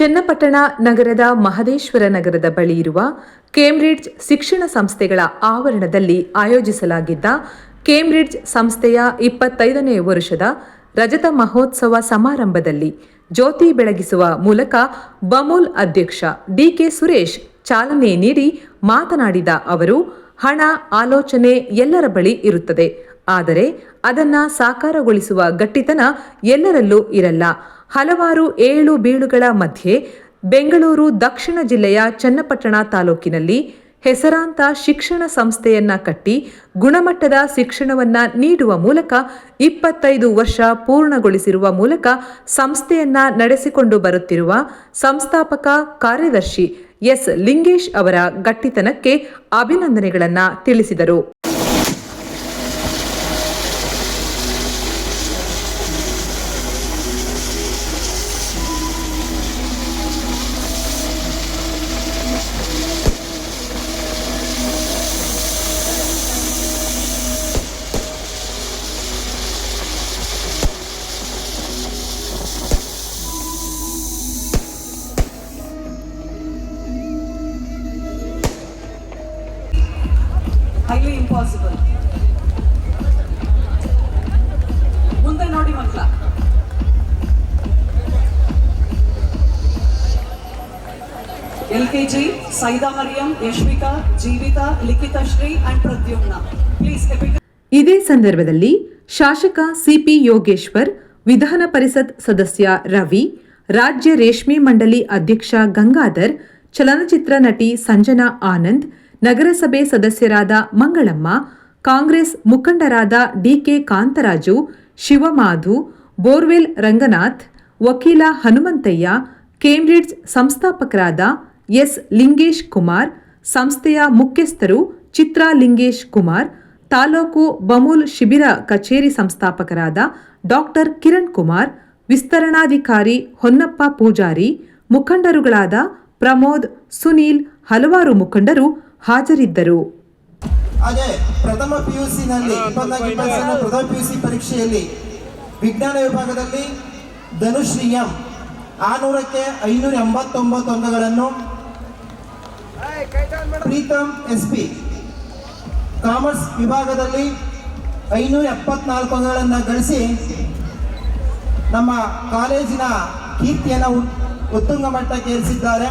ಚನ್ನಪಟ್ಟಣ ನಗರದ ಮಹದೇಶ್ವರ ನಗರದ ಬಳಿ ಇರುವ ಕೇಂಬ್ರಿಡ್ಜ್ ಶಿಕ್ಷಣ ಸಂಸ್ಥೆಗಳ ಆವರಣದಲ್ಲಿ ಆಯೋಜಿಸಲಾಗಿದ್ದ ಕೇಂಬ್ರಿಡ್ಜ್ ಸಂಸ್ಥೆಯ ಇಪ್ಪತ್ತೈದನೇ ವರ್ಷದ ರಜತ ಮಹೋತ್ಸವ ಸಮಾರಂಭದಲ್ಲಿ ಜ್ಯೋತಿ ಬೆಳಗಿಸುವ ಮೂಲಕ ಬಮೂಲ್ ಅಧ್ಯಕ್ಷ ಡಿಕೆ ಸುರೇಶ್ ಚಾಲನೆ ನೀಡಿ ಮಾತನಾಡಿದ ಅವರು, ಹಣ, ಆಲೋಚನೆ ಎಲ್ಲರ ಬಳಿ ಇರುತ್ತದೆ, ಆದರೆ ಅದನ್ನ ಸಾಕಾರಗೊಳಿಸುವ ಗಟ್ಟಿತನ ಎಲ್ಲರಲ್ಲೂ ಇರಲ್ಲ. ಹಲವಾರು ಏಳು ಬೀಳುಗಳ ಮಧ್ಯೆ ಬೆಂಗಳೂರು ದಕ್ಷಿಣ ಜಿಲ್ಲೆಯ ಚನ್ನಪಟ್ಟಣ ತಾಲೂಕಿನಲ್ಲಿ ಹೆಸರಾಂತ ಶಿಕ್ಷಣ ಸಂಸ್ಥೆಯನ್ನ ಕಟ್ಟಿ ಗುಣಮಟ್ಟದ ಶಿಕ್ಷಣವನ್ನ ನೀಡುವ ಮೂಲಕ ಇಪ್ಪತ್ತೈದು ವರ್ಷ ಪೂರ್ಣಗೊಳಿಸಿರುವ ಮೂಲಕ ಸಂಸ್ಥೆಯನ್ನ ನಡೆಸಿಕೊಂಡು ಬರುತ್ತಿರುವ ಸಂಸ್ಥಾಪಕ ಕಾರ್ಯದರ್ಶಿ ಎಸ್ ಲಿಂಗೇಶ್ ಅವರ ಗಟ್ಟಿತನಕ್ಕೆ ಅಭಿನಂದನೆಗಳನ್ನು ತಿಳಿಸಿದರು. ಹೈಲಿ ಇಂಪಾಸಿಬಲ್ ಮುಂದೆ ನೋಡಿ ಮಕ್ಕಳ. L K G, Saida Mariyam, Yashvika, Jeevitha, Likhitha Shree and Pradyumna. Please ಇದೇ ಸಂದರ್ಭದಲ್ಲಿ ಶಾಸಕ ಸಿಪಿ ಯೋಗೇಶ್ವರ್, ವಿಧಾನ ಪರಿಷತ್ ಸದಸ್ಯ ರವಿ, ರಾಜ್ಯ ರೇಷ್ಮೆ ಮಂಡಳಿ ಅಧ್ಯಕ್ಷ ಗಂಗಾಧರ್, ಚಲನಚಿತ್ರ ನಟಿ ಸಂಜನಾ ಆನಂದ್ ನಗರಸಭೆ ಸದಸ್ಯರಾದ ಮಂಗಳಮ್ಮ, ಕಾಂಗ್ರೆಸ್ ಮುಖಂಡರಾದ ಡಿಕೆ ಕಾಂತರಾಜು, ಶಿವಮಾಧು, ಬೋರ್ವೆಲ್ ರಂಗನಾಥ್, ವಕೀಲ ಹನುಮಂತಯ್ಯ, ಕೇಂಬ್ರಿಡ್ಜ್ ಸಂಸ್ಥಾಪಕರಾದ ಎಸ್ ಲಿಂಗೇಶ್ ಕುಮಾರ್, ಸಂಸ್ಥೆಯ ಮುಖ್ಯಸ್ಥರು ಚಿತ್ರಾ ಲಿಂಗೇಶ್ ಕುಮಾರ್, ತಾಲೂಕು ಬಮೂಲ್ ಶಿಬಿರ ಕಚೇರಿ ಸಂಸ್ಥಾಪಕರಾದ ಡಾಕ್ಟರ್ ಕಿರಣ್ ಕುಮಾರ್, ವಿಸ್ತರಣಾಧಿಕಾರಿ ಹೊನ್ನಪ್ಪ ಪೂಜಾರಿ, ಮುಖಂಡರುಗಳಾದ ಪ್ರಮೋದ್, ಸುನೀಲ್, ಹಲವಾರು ಮುಖಂಡರು ಹಾಜರಿದ್ದರು. ಅದೇ ಪ್ರಥಮ ಪಿ ಯು ನಲ್ಲಿ ಇಪ್ಪತ್ನಾಲ್ಕು ಪ್ರಥಮ ಪಿ ಯು ಸಿ ಪರೀಕ್ಷೆಯಲ್ಲಿ ವಿಜ್ಞಾನ ವಿಭಾಗದಲ್ಲಿ ಧನುಶ್ರೀ ಎಂ ಆನೂರಕ್ಕೆ ಐನೂರ ಎಂಬತ್ತೊಂಬತ್ತು ಅಂಕಗಳನ್ನು ಪ್ರೀತಮ್ ಎಸ್ ಪಿ ಕಾಮರ್ಸ್ ವಿಭಾಗದಲ್ಲಿ ಐನೂರ ಎಪ್ಪತ್ನಾಲ್ಕು ಅಂಕಗಳನ್ನು ಗಳಿಸಿ ನಮ್ಮ ಕಾಲೇಜಿನ ಕೀರ್ತಿಯನ್ನು ಉತ್- ಉತ್ತುಂಗ ಮಟ್ಟಕ್ಕೆ ಏರಿಸಿದ್ದಾರೆ.